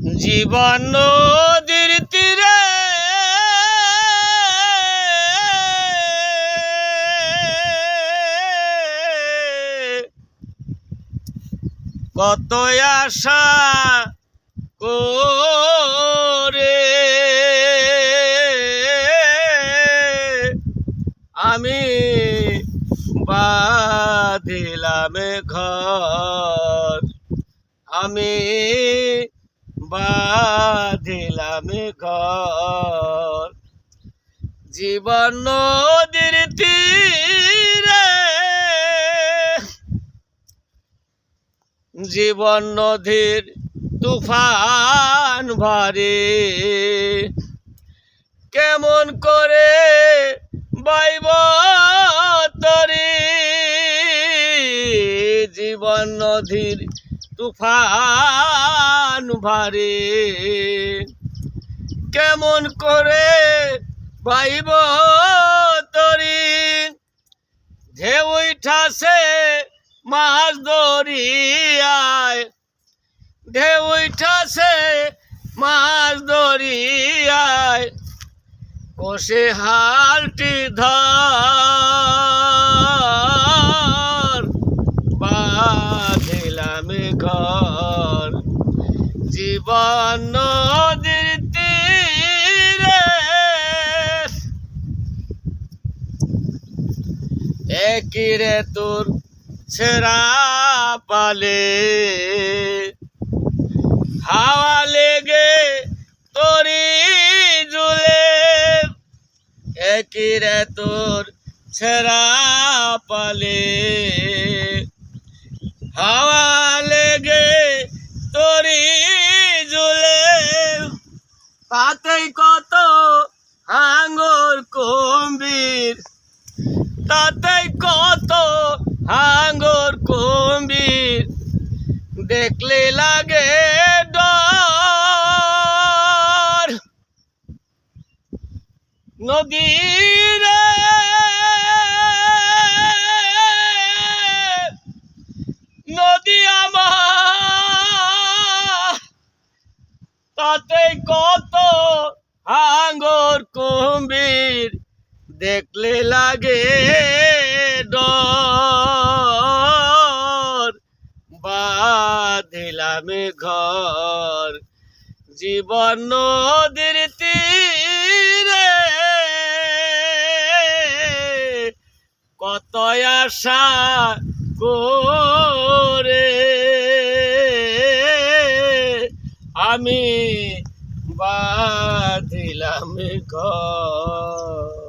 জীবন নদীর তীরে। কত আশা করে। আমি বাঁধিলাম ঘর। আমি বাঁধিলাম ঘর। জীবন নদীর তীরে। জীবন নদীর তুফান ভারে। কেমন করে বাইব তরি। জীবন নদীর তুফান ভারে। কেমন করে বাইব তরি? ঢেউ উঠাছে মাছ দরিয়ায় ঢেউ উঠাছে মাছ দরিয়ায় কষে হালটি ধর। বাঁধিলাম ঘর। নদীর তীরে। একই রে তোর ছেঁড়া পালে। হাওয়া লেগে তরি জুলে। একই রে তোর ছেঁড়া পালে। হাওয়া লেগে তরি জুলে তাতেই কত হাঙ্গর কম্বির তাতেই কত হাঙ্গর কম্বির দেখলে লাগে ডর। নদীর নদী আমার তাতে কত হাঙ্গর কুম্ভীর দেখলে লাগে ডর। বাঁধিলাম ঘর, জীবন নদীর তীরে। কত আশা করে আমি বাঁধিলাম ঘর।